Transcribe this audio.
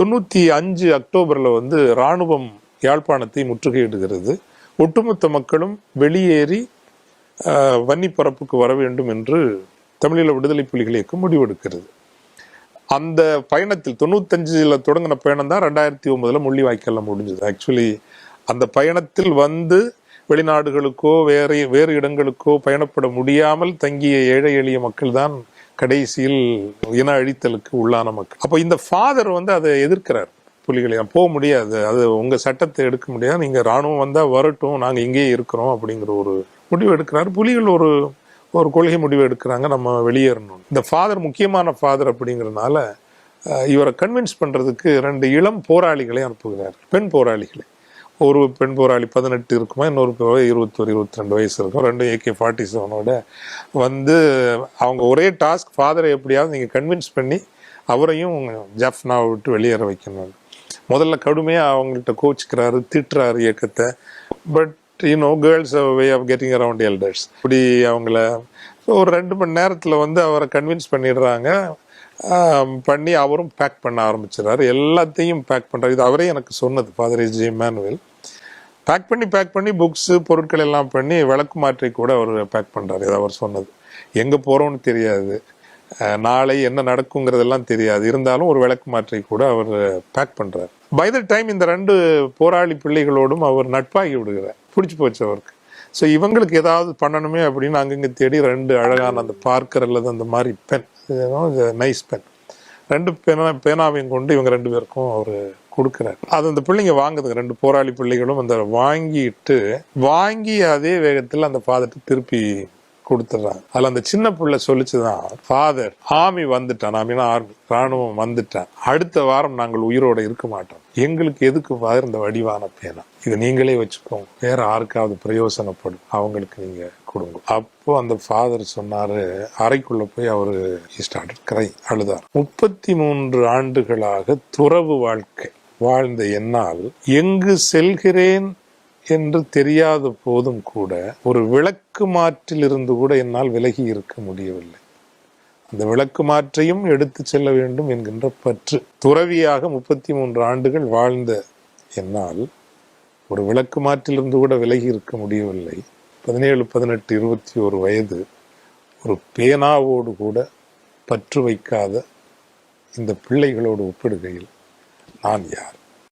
தொண்ணூற்றி அஞ்சு அக்டோபரில் வந்து இராணுவம் யாழ்ப்பாணத்தை முற்றுகையிடுகிறது. ஒட்டுமொத்த மக்களும் வெளியேறி வன்னிப்பரப்புக்கு வன்னி பரப்புக்கு வர வேண்டும் என்று தமிழீழ விடுதலை புலிகள் இயக்கம் முடிவெடுக்கிறது. அந்த பயணத்தில் தொண்ணூத்தஞ்சில் தொடங்கின பயணம் தான் ரெண்டாயிரத்தி ஒன்பதுல முள்ளிவாய்க்கால்ல முடிஞ்சது. ஆக்சுவலி அந்த பயணத்தில் வந்து வெளிநாடுகளுக்கோ வேற வேறு இடங்களுக்கோ பயணப்பட முடியாமல் தங்கிய ஏழை எளிய மக்கள் தான் கடைசியில் இன அழித்தலுக்கு உள்ளான மக்கள். அப்போ இந்த ஃபாதர் வந்து அதை எதிர்க்கிறார். புலிகளை போக முடியாது. அது உங்க சட்டத்தை எடுக்க முடியாது. நீங்க ராணுவம் வந்தா வரட்டும். நாங்க இங்கேயே இருக்கிறோம். அப்படிங்கிற ஒரு முடிவு எடுக்கிறார். புலிகள் ஒரு ஒரு கொள்கை முடிவு எடுக்கிறாங்க. நம்ம வெளியேறணும். இந்த ஃபாதர் முக்கியமான ஃபாதர் அப்படிங்கிறதுனால இவரை கன்வின்ஸ் பண்றதுக்கு ரெண்டு இளம் போராளிகளை அனுப்புகிறார். பெண் போராளிகளை. ஒரு பெண் போராளி பதினெட்டு இருக்குமா இன்னொரு இருபத்தொரு இருபத்தி ரெண்டு வயசு இருக்கும். ரெண்டும் ஏகே ஃபார்ட்டி செவனோட வந்து அவங்க ஒரே டாஸ்க் ஃபாதரை எப்படியாவது நீங்கள் கன்வின்ஸ் பண்ணி அவரையும் ஜஃப்னாவை விட்டு வெளியேற வைக்கணும். முதல்ல கடுமையாக அவங்கள்ட்ட கோச்சிக்கிறாரு திட்டுறாரு இயக்கத்தை. But you know girls way of getting around elders இப்படி அவங்கள ஒரு ரெண்டு மணி நேரத்தில் வந்து அவரை கன்வின்ஸ் பண்ணிடுறாங்க. பண்ணி அவரும் பேக் பண்ண ஆரம்பிச்சிடறாரு. எல்லாத்தையும் பேக் பண்ணுறாரு இது அவரே எனக்கு சொன்னது father is J Manuel pack பண்ணி பேக் பண்ணி புக்ஸு பொருட்கள் எல்லாம் பண்ணி விளக்கு மாற்றி கூட அவர் பேக் பண்ணுறாரு இது அவர் சொன்னது. எங்கே போகிறோம்னு தெரியாது. நாளை என்ன நடக்குங்கிறதெல்லாம் தெரியாது. இருந்தாலும் ஒரு விளக்கு மாற்றி கூட அவர் பேக் பண்ணுறாரு பை த டைம் இந்த ரெண்டு போராளி பிள்ளைகளோடும் அவர் நட்பாகி விடுகிறார். பிடிச்சி போச்சு அவருக்கு. ஸோ இவங்களுக்கு ஏதாவது பண்ணணுமே அப்படின்னு அங்கங்கே தேடி ரெண்டு அழகான அந்த பார்க்கர் அல்லது அந்த மாதிரி பென் நைஸ் பென் ரெண்டு பேனா பேனாவையும் கொண்டு இவங்க ரெண்டு பேருக்கும் அவர் கொடுக்குறாரு. அது அந்த பிள்ளைங்க வாங்குதுங்க. ரெண்டு போராளி பிள்ளைகளும் அந்த வாங்கிட்டு வாங்கி அதே வேகத்தில் அந்த ஃபாதர்ட்டு திருப்பி கொடுத்துட்றாங்க. அதில் அந்த சின்ன பிள்ளை சொல்லிச்சுதான் ஃபாதர் ஆர்மி வந்துட்டான். ஆமினா ஆர்மி ராணுவம் வந்துட்டான். அடுத்த வாரம் நாங்கள் உயிரோட இருக்க மாட்டோம். எங்களுக்கு எதுக்கு ஃபாதர் இந்த வடிவான பேனா? இது நீங்களே வச்சுக்கோங்க. வேற யாருக்காவது பிரயோசனப்படும். அவங்களுக்கு நீங்க கொடுங்க. அப்போ அந்த ஃபாதர் சொன்னாரு அறைக்குள்ள போய் அவரு ஸ்டார்ட் கிரை அழுதார். முப்பத்தி மூன்று ஆண்டுகளாக துறவு வாழ்க்கை. வாழ்ந்த என்னால் எங்கு செல்கிறேன் என்று தெரியாத போதும் கூட ஒரு விளக்கு மாற்றில் இருந்து கூட என்னால் விலகி இருக்க முடியவில்லை. அந்த விளக்கு மாற்றையும் எடுத்து செல்ல வேண்டும் என்கின்ற பற்று. துறவியாக முப்பத்தி மூன்று ஆண்டுகள் வாழ்ந்த என்னால் ஒரு விளக்கு மாற்றிலிருந்து கூட விலகி இருக்க முடியவில்லை. பதினேழு பதினெட்டு இருபத்தி ஒரு வயது ஒரு பேனாவோடு கூட பற்று வைக்காத இந்த பிள்ளைகளோடு ஒப்பிடுகையில் Lan yani.